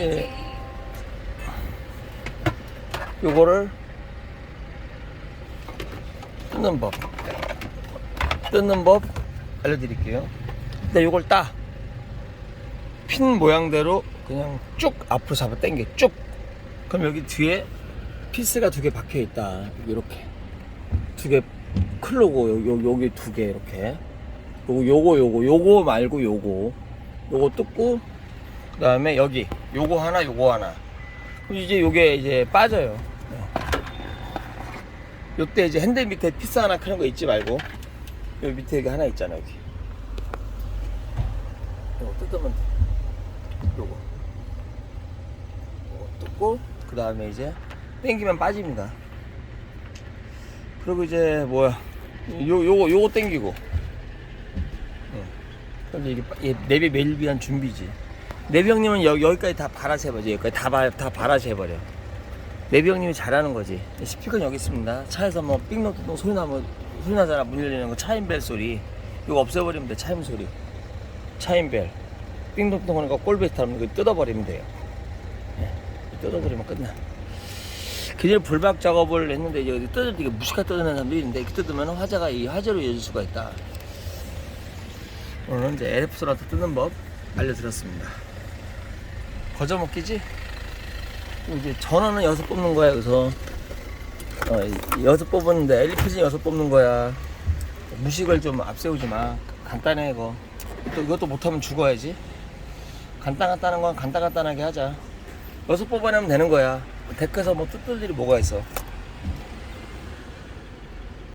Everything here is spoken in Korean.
예. 요거를 뜯는 법. 뜯는 법 알려드릴게요. 근데 요걸 따. 핀 모양대로 그냥 쭉 앞으로 잡아 당겨 쭉. 그럼 여기 뒤에 피스가 두 개 박혀 있다. 이렇게. 두 개 클로고 요, 요, 여기 두 개 이렇게. 요거 요거 요거 말고 요거. 요거 뜯고 그 다음에 여기. 요거 하나 요거 하나. 그럼 이제 요게 이제 빠져요. 네. 요때 이제 핸들 밑에 피스 하나 크는 거 잊지 말고. 요 밑에 여기 하나 있잖아 여기. 요거 뜯으면 돼? 요거. 뜯고 그 다음에 이제 당기면 빠집니다. 그리고 이제 뭐야? 요 요거 요거 근데 이게 빠- 이게 내비 매일 위한 준비지. 내비 형님은 여, 여기까지 다 발아서 해버려. 여기까지 다, 바, 다 발아서 해버려. 내비 형님이 잘하는 거지. 스피커는 여기 있습니다. 차에서 뭐 삥동삥동 소리 나면 소리 나잖아. 문 열리는 거 차임벨 소리. 이거 없애버리면 돼. 차임 소리. 차임벨. 삥동삥동 하는 거 꼴베이스 타면 이거 뜯어버리면 돼요. 예, 뜯어버리면 끝나. 그전에 불박 작업을 했는데 이제 뜯을 때 이게 무식하게 뜯어내는 사람들이 있는데 이렇게 뜯으면 화재가 이 화재로 이어질 수가 있다. 오늘은 이제 에르프스라트 뜯는 법 알려드렸습니다. 거저 먹기지? 이제 전원은 여섯 뽑는 거야, 여기서. 어, 이- 여섯 뽑았는데 LPG 여섯 뽑는 거야. 무식을 좀 앞세우지 마. 간단해, 이거. 또 이것도 못하면 죽어야지. 간단간단한 건 간단간단하게 하자. 여섯 뽑아내면 되는 거야. 데크에서 뭐 뜯을 일이 뭐가 있어.